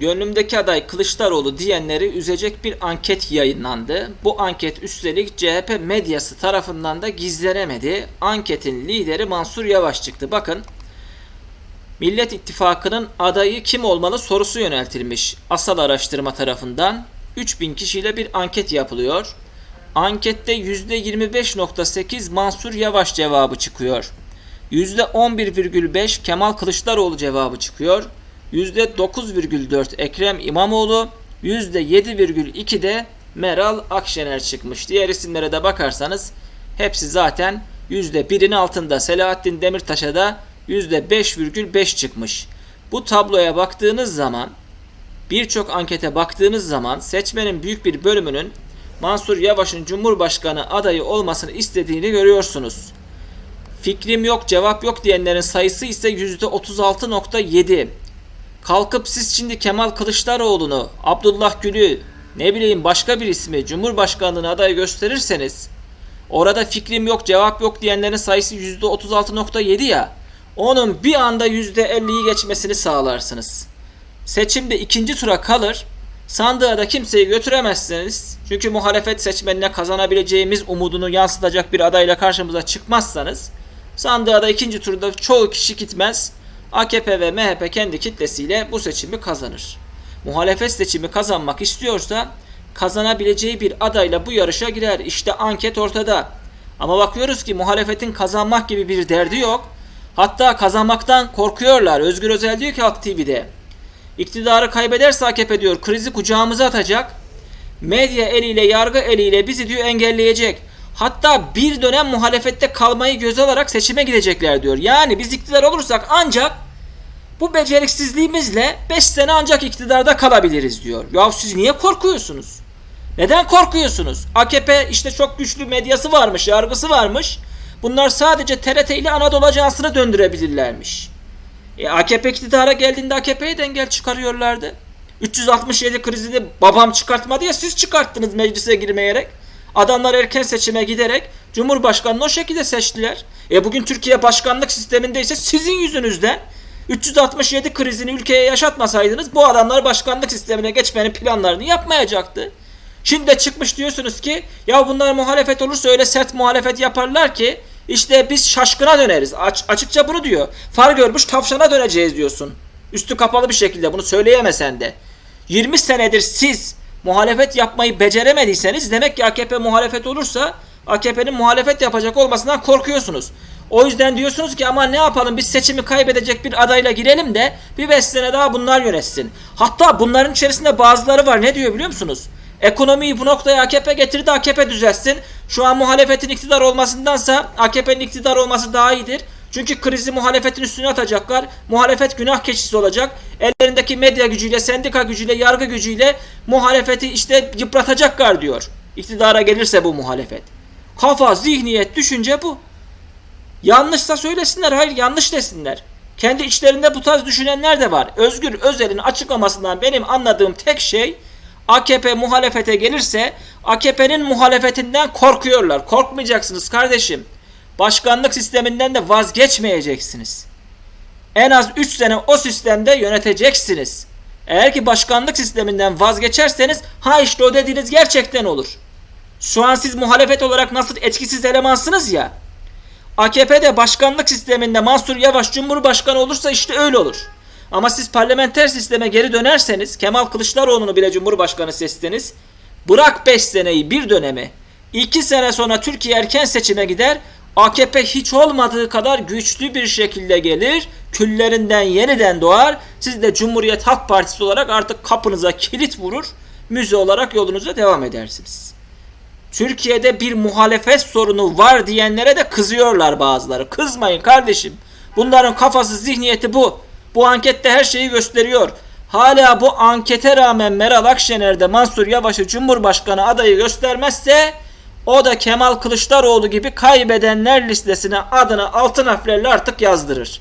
gönlümdeki aday Kılıçdaroğlu diyenleri üzecek bir anket yayınlandı. Bu anket üstelik CHP medyası tarafından da gizlenemedi. Anketin lideri Mansur Yavaş çıktı. Bakın Millet İttifakı'nın adayı kim olmalı sorusu yöneltilmiş Asal Araştırma tarafından. 3000 kişiyle bir anket yapılıyor. Ankette %25.8 Mansur Yavaş cevabı çıkıyor. %11,5 Kemal Kılıçdaroğlu cevabı çıkıyor. %9,4 Ekrem İmamoğlu, %7,2 de Meral Akşener çıkmış. Diğer isimlere de bakarsanız hepsi zaten %1'in altında. Selahattin Demirtaş'a da %5,5 çıkmış. Bu tabloya baktığınız zaman birçok ankete baktığınız zaman seçmenin büyük bir bölümünün Mansur Yavaş'ın Cumhurbaşkanı adayı olmasını istediğini görüyorsunuz. Fikrim yok, cevap yok diyenlerin sayısı ise %36.7. Kalkıp siz şimdi Kemal Kılıçdaroğlu'nu, Abdullah Gül'ü, ne bileyim başka bir ismi Cumhurbaşkanlığına aday gösterirseniz orada fikrim yok, cevap yok diyenlerin sayısı %36.7 ya. Onun bir anda %50'yi geçmesini sağlarsınız. Seçimde ikinci tura kalır. Sandığa da kimseyi götüremezseniz çünkü muhalefet seçmenine kazanabileceğimiz umudunu yansıtacak bir adayla karşımıza çıkmazsanız sandığa da ikinci turda çoğu kişi gitmez. AKP ve MHP kendi kitlesiyle bu seçimi kazanır. Muhalefet seçimi kazanmak istiyorsa kazanabileceği bir adayla bu yarışa girer. İşte anket ortada. Ama bakıyoruz ki muhalefetin kazanmak gibi bir derdi yok. Hatta kazanmaktan korkuyorlar. Özgür Özel diyor ki Halk TV'de. İktidarı kaybederse AKP diyor krizi kucağımıza atacak. Medya eliyle, yargı eliyle bizi diyor engelleyecek. Hatta bir dönem muhalefette kalmayı göze alarak seçime gidecekler diyor. Yani biz iktidar olursak ancak bu beceriksizliğimizle 5 sene ancak iktidarda kalabiliriz diyor. Ya siz niye korkuyorsunuz? Neden korkuyorsunuz? AKP işte çok güçlü medyası varmış, yargısı varmış. Bunlar sadece TRT ile Anadolu Ajansı'nı döndürebilirlermiş. E, AKP iktidara geldiğinde AKP'ye de engel çıkarıyorlardı. 367 krizini babam çıkartmadı ya siz çıkarttınız meclise girmeyerek. Adamlar erken seçime giderek Cumhurbaşkanını o şekilde seçtiler. E bugün Türkiye başkanlık sistemindeyse sizin yüzünüzden 367 krizini ülkeye yaşatmasaydınız bu adamlar başkanlık sistemine geçmenin planlarını yapmayacaktı. Şimdi de çıkmış diyorsunuz ki ya bunlar muhalefet olursa öyle sert muhalefet yaparlar ki işte biz şaşkına döneriz. Aç, açıkça bunu diyor. Far görmüş tavşana döneceğiz diyorsun. Üstü kapalı bir şekilde bunu söyleyemesen de. 20 senedir siz muhalefet yapmayı beceremediyseniz demek ki AKP muhalefet olursa AKP'nin muhalefet yapacak olmasından korkuyorsunuz. O yüzden diyorsunuz ki ama ne yapalım biz seçimi kaybedecek bir adayla girelim de bir 5 sene daha bunlar yönetsin. Hatta bunların içerisinde bazıları var ne diyor biliyor musunuz? Ekonomiyi bu noktaya AKP getirdi AKP düzelsin. Şu an muhalefetin iktidar olmasındansa AKP'nin iktidar olması daha iyidir. Çünkü krizi muhalefetin üstüne atacaklar. Muhalefet günah keçisi olacak. Ellerindeki medya gücüyle, sendika gücüyle, yargı gücüyle muhalefeti işte yıpratacaklar diyor. İktidara gelirse bu muhalefet. Kafa, zihniyet, düşünce bu. Yanlışsa söylesinler, hayır yanlış desinler. Kendi içlerinde bu tarz düşünenler de var. Özgür Özel'in açıklamasından benim anladığım tek şey AKP muhalefete gelirse AKP'nin muhalefetinden korkuyorlar. Korkmayacaksınız kardeşim. Başkanlık sisteminden de vazgeçmeyeceksiniz. En az 3 sene o sistemde yöneteceksiniz. Eğer ki başkanlık sisteminden vazgeçerseniz ha işte o dediğiniz gerçekten olur. Şu an siz muhalefet olarak nasıl etkisiz elemansınız ya. AKP'de başkanlık sisteminde Mansur Yavaş Cumhurbaşkanı olursa işte öyle olur. Ama siz parlamenter sisteme geri dönerseniz Kemal Kılıçdaroğlu'nu bile Cumhurbaşkanı seçseniz bırak 5 seneyi bir dönemi 2 sene sonra Türkiye erken seçime gider AKP hiç olmadığı kadar güçlü bir şekilde gelir küllerinden yeniden doğar siz de Cumhuriyet Halk Partisi olarak artık kapınıza kilit vurur müze olarak yolunuza devam edersiniz. Türkiye'de bir muhalefet sorunu var diyenlere de kızıyorlar bazıları. Kızmayın kardeşim. Bunların kafası zihniyeti bu. Bu ankette her şeyi gösteriyor. Hala bu ankete rağmen Meral Akşener de Mansur Yavaş'ı Cumhurbaşkanı adayı göstermezse o da Kemal Kılıçdaroğlu gibi kaybedenler listesine adını altın harflerle artık yazdırır.